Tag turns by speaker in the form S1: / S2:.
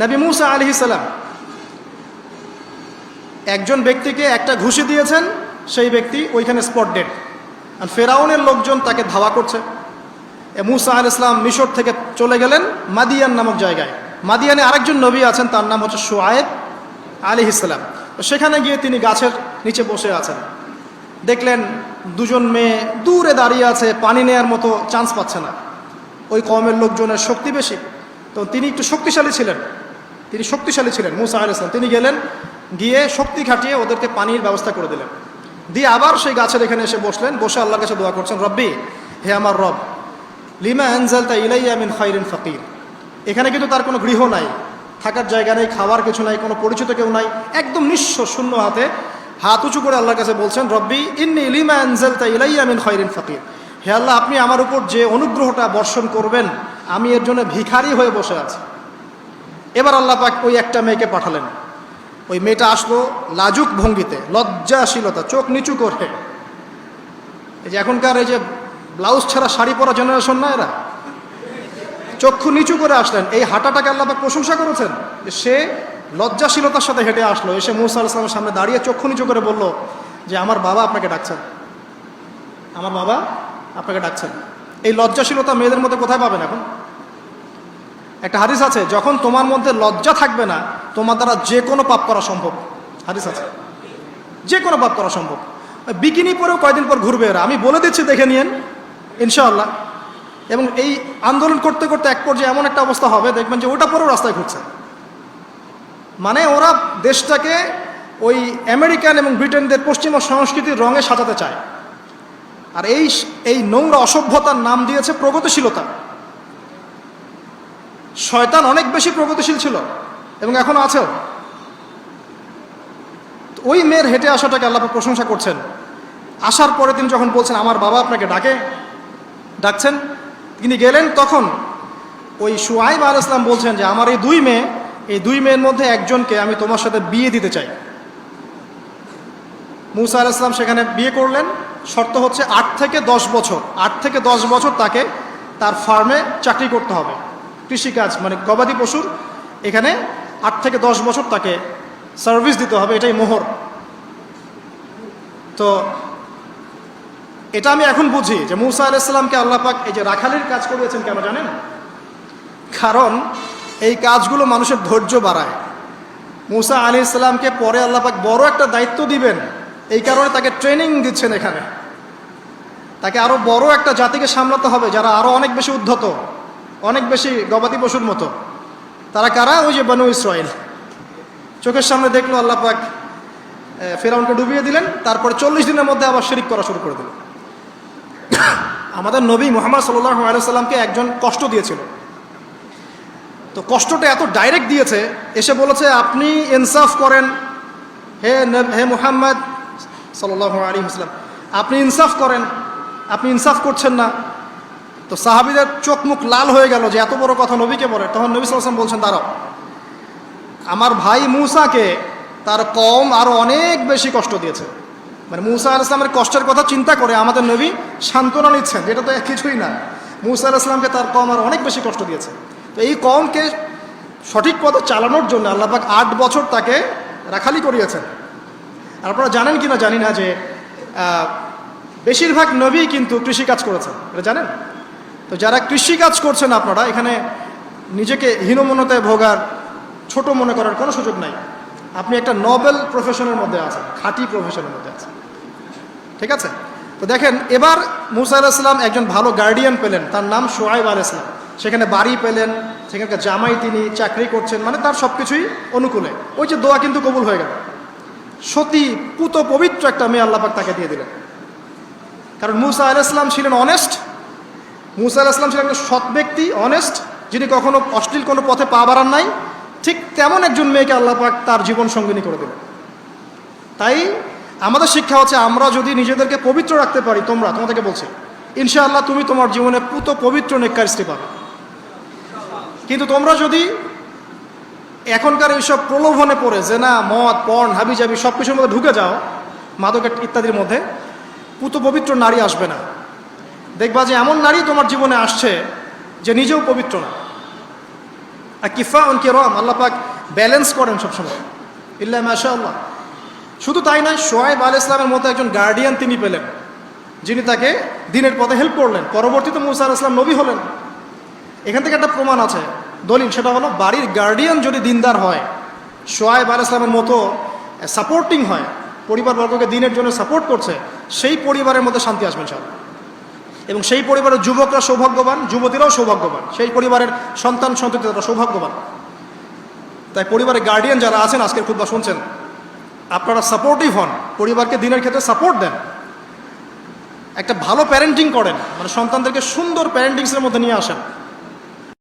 S1: নবী মুসা আলি সালাম, একজন ব্যক্তিকে একটা ঘুষি দিয়েছেন, সেই ব্যক্তি ওইখানে স্পট ডেড আর ফেরাউনের লোকজন তাকে ধাওয়া করছে। মুসা আল ইসলাম মিশর থেকে চলে গেলেন মাদিয়ান নামক জায়গায়। মাদিয়ানে আরেকজন নবী আছেন, তার নাম হচ্ছে সোয়েব আলি ইসলাম সেখানে গিয়ে তিনি গাছের নিচে বসে আছেন। দেখলেন দুজন মেয়ে দূরে দাঁড়িয়ে আছে, পানি নেয়ার মতো চান্স পাচ্ছে না। ওই কমের লোকজনের শক্তি বেশি। তো তিনি একটু শক্তিশালী ছিলেন। তিনি শক্তিশালী ছিলেন, মুসা আল ইসলাম তিনি গেলেন, গিয়ে শক্তি খাটিয়ে ওদেরকে পানির ব্যবস্থা করে দিলেন। দিয়ে আবার সেই গাছের এখানে এসে বসলেন, বসে আল্লাহর কাছে দোয়া করছেন, রব্বি, হে আমার রব, লিমা আনজালতা ইলাইয়া মিন খাইরিন ফকির। এখানে কিন্তু তার কোনো গৃহ নাই, থাকার জায়গা নেই, খাওয়ার কিছু নাই, কোনো পরিচিত কেউ নাই, একদম নিঃস্ব, শূন্য হাতে হাত উঁচু করে আল্লাহর কাছে বলছেন, রব্বি, ইন্নি লিমা আনজালতা ইলাইয়া মিন খাইরিন ফকির। হে আল্লাহ, আপনি আমার উপর যে অনুগ্রহটা বর্ষণ করবেন, আমি এর জন্য ভিখারি হয়ে বসে আছি। এবার আল্লাহ পাক ওই একটা মেয়েকে পাঠালেন। ওই মেয়েটা আসলো লাজুক ভঙ্গিতে, লজ্জাশীলতা, চোখ নিচু করে। এই যে এখনকার এই যে ব্লাউজ ছাড়া শাড়ি পরা জেনারেশন না এরা? চক্ষু নিচু করে আসলেন। এই হাঁটাটাকে আল্লাহ পাক প্রশংসা করেছেন সে লজ্জাশীলতার সাথে হেঁটে আসলো। এসে মুসা আল ইসলামের সামনে দাঁড়িয়ে চক্ষু নিচু করে বলল, যে আমার বাবা আপনাকে ডাকছেন। আমার বাবা আপনাকে ডাকছেন। এই লজ্জাশীলতা মেয়েদের মধ্যে কোথায় পাবেন এখন? একটা হাদিস আছে, যখন তোমার মধ্যে লজ্জা থাকবে না, তোমার দ্বারা যে কোনো পাপ করা সম্ভব। হাদিস আছে। যে কোনো পাপ করা সম্ভব। বিকিনি পরেও কয়দিন পর ঘুরবে এরা। আমি বলে দিচ্ছি, দেখে নিয়েন, ইনশাআল্লাহ। এবং এই আন্দোলন করতে করতে এক পর্যায়ে এমন একটা অবস্থা হবে, দেখবেন যে ওটা পরেও রাস্তায় ঘুরছে। মানে ওরা দেশটাকে ওই আমেরিকান এবং ব্রিটেনদের পশ্চিমা সংস্কৃতির রঙে সাজাতে চায়। আর এই এই নোংরা অসভ্যতার নাম দিয়েছে প্রগতিশীলতা। শয়তান অনেক বেশি প্রগতিশীল ছিল এবং এখন আছেও ওই মেয়ের হেঁটে আসাটাকে আল্লাহ প্রশংসা করছেন। আসার পরে তিনি যখন বলছেন, আমার বাবা আপনাকে ডাকে, ডাকছেন, তিনি গেলেন তখন ওই সুয়াইব আল ইসলাম বলছেন যে, আমার এই দুই মেয়ে, এই দুই মেয়ের মধ্যে একজনকে আমি তোমার সাথে বিয়ে দিতে চাই। মুসা আল ইসলাম সেখানে বিয়ে করলেন। শর্ত হচ্ছে আট থেকে দশ বছর, আট থেকে দশ বছর তাকে তার ফার্মে চাকরি করতে হবে। কৃষিকাজ মানে গবাদি পশুর এখানে আট থেকে দশ বছর তাকে সার্ভিস দিতে হবে, এটাই মোহর। তো এটা আমি এখন বুঝি যে মুসা আলাইসাল্লামকে আল্লাহ পাক এই যে রাখালির কাজ করিয়েছেন কেন জানেন? কারণ এই কাজগুলো মানুষের ধৈর্য বাড়ায়। মুসা আলি ইসলামকে পরে আল্লাহ পাক বড় একটা দায়িত্ব দিবেন, এই কারণে তাকে ট্রেনিং দিচ্ছেন এখানে। তাকে আরও বড় একটা জাতিকে সামলাতে হবে, যারা আরও অনেক বেশি উদ্ধত। অনেক বেশি গবাদি পশুর মতো। তারা কারা? ওই যে বনু ইসরায়েল চোখের সামনে দেখল আল্লাহ পাক ফেরাউনকে ডুবিয়ে দিলেন, তারপর চল্লিশ দিনের মধ্যে আবার শিরিক করা শুরু করে দিল আমাদের নবী মোহাম্মদ সাল্লাহ আলাইসাল্লামকে একজন কষ্ট দিয়েছিল। তো কষ্টটা এত ডাইরেক্ট দিয়েছে, এসে বলেছে, আপনি ইনসাফ করেন। হে হে মোহাম্মদ সাল্লাহ আলী হাসলাম আপনি ইনসাফ করেন। আপনি ইনসাফ করছেন না। তো সাহাবিদের চোখ মুখ লাল হয়ে গেল যে এত বড় কথা নবীকে বলে। তখন নবী সাল্লাম বলছেন, দাঁড়াও, আমার ভাই মুসাকে তার কম আরও অনেক বেশি কষ্ট দিয়েছে। মানে মুসা আল ইসলামের কষ্টের কথা চিন্তা করে আমাদের নবী সান্ত্বনা নিচ্ছেন, যেটা তো এক কিছুই না। মুসা আল ইসলামকে তার কম আর অনেক বেশি কষ্ট দিয়েছে। তো এই কমকে সঠিক পথে চালানোর জন্য আল্লাপাক আট বছর তাকে রাখালি করিয়েছেন। আর আপনারা জানেন কি না জানি না যে বেশিরভাগ নবী কিন্তু কৃষিকাজ করেছেন। এটা জানেন? তো যারা কৃষিকাজ করছেন আপনারা, এখানে নিজেকে হীনমনতায় ভোগার, ছোট মনে করার কোনো সুযোগ নাই। আপনি একটা নোবেল প্রফেশনের মধ্যে আছেন, খাঁটি প্রফেশনের মধ্যে আছেন। ঠিক আছে? তো দেখেন, এবার মুসা আলাহিসাল্লাম একজন ভালো গার্ডিয়ান পেলেন, তার নাম সোহাইব আলাইসলাম সেখানে বাড়ি পেলেন, সেখানকার জামাই তিনি, চাকরি করছেন মানে তার সব কিছুই অনুকূলে। ওই যে দোয়া কিন্তু কবুল হয়ে গেল। সতী, পুত, পবিত্র একটা মেয়ে আল্লাপাক তাকে দিয়ে দিলেন। কারণ মুসা আলাইসলাম ছিলেন অনেস্ট মুসা আলাহিসাম ছিলেন একজন সৎ ব্যক্তি অনেস্ট যিনি কখনো অশ্লীল কোনো পথে পা বাড়ান নাই। ঠিক তেমন একজন মেয়েকে আল্লাহ পাক তার জীবন সঙ্গিনী করে দিলেন। তাই আমাদের শিক্ষা হচ্ছে আমরা যদি নিজেদেরকে পবিত্র রাখতে পারি, তোমরা, তোমাদেরকে বলছি, ইনশাআল্লাহ তুমি তোমার জীবনে পুত পবিত্র নেককার স্ত্রী পাবে। কিন্তু তোমরা যদি এখনকার এইসব প্রলোভনে পড়ে যে না মদ পণ হাবি জাবি সব কিছুর মধ্যে ঢুকে যাও মাদক ইত্যাদির মধ্যে পুত পবিত্র নারী আসবে না। দেখবা যে এমন নারী তোমার জীবনে আসছে যে নিজেও পবিত্র না। আর কিফা অন কেরম, আল্লাহ পাক ব্যালেন্স করেন সবসময়। ইল্লা মাশা আল্লাহ শুধু তাই নয় সোয়াইব আল ইসলামের মতো একজন গার্ডিয়ান তিনি পেলেন, যিনি তাকে দিনের পথে হেল্প করলেন। পরবর্তীতে মুসা আল ইসলাম নবী হলেন। এখান থেকে একটা প্রমাণ আছে। দলিল, সেটা হলো বাড়ির গার্ডিয়ান যদি দিনদার হয় সোয়াইব আল ইসলামের মতো সাপোর্টিং হয়, পরিবারবর্গকে দিনের জন্য সাপোর্ট করছে, সেই পরিবারের মধ্যে শান্তি আসবেন সব এবং সেই পরিবারের যুবকরা সৌভাগ্যবান, যুবতীরাও সৌভাগ্যবান। সেই পরিবারের সন্তান সন্ততি তারা সৌভাগ্যবান। তাই পরিবারের গার্ডিয়ান যারা আছেন, আজকের খুব শুনছেন, আপনারা সাপোর্টিভ হন। পরিবারকে দিনের ক্ষেত্রে সাপোর্ট দেন। একটা ভালো প্যারেন্টিং করেন। মানে সন্তানদেরকে সুন্দর প্যারেন্টিংসের মধ্যে নিয়ে আসেন।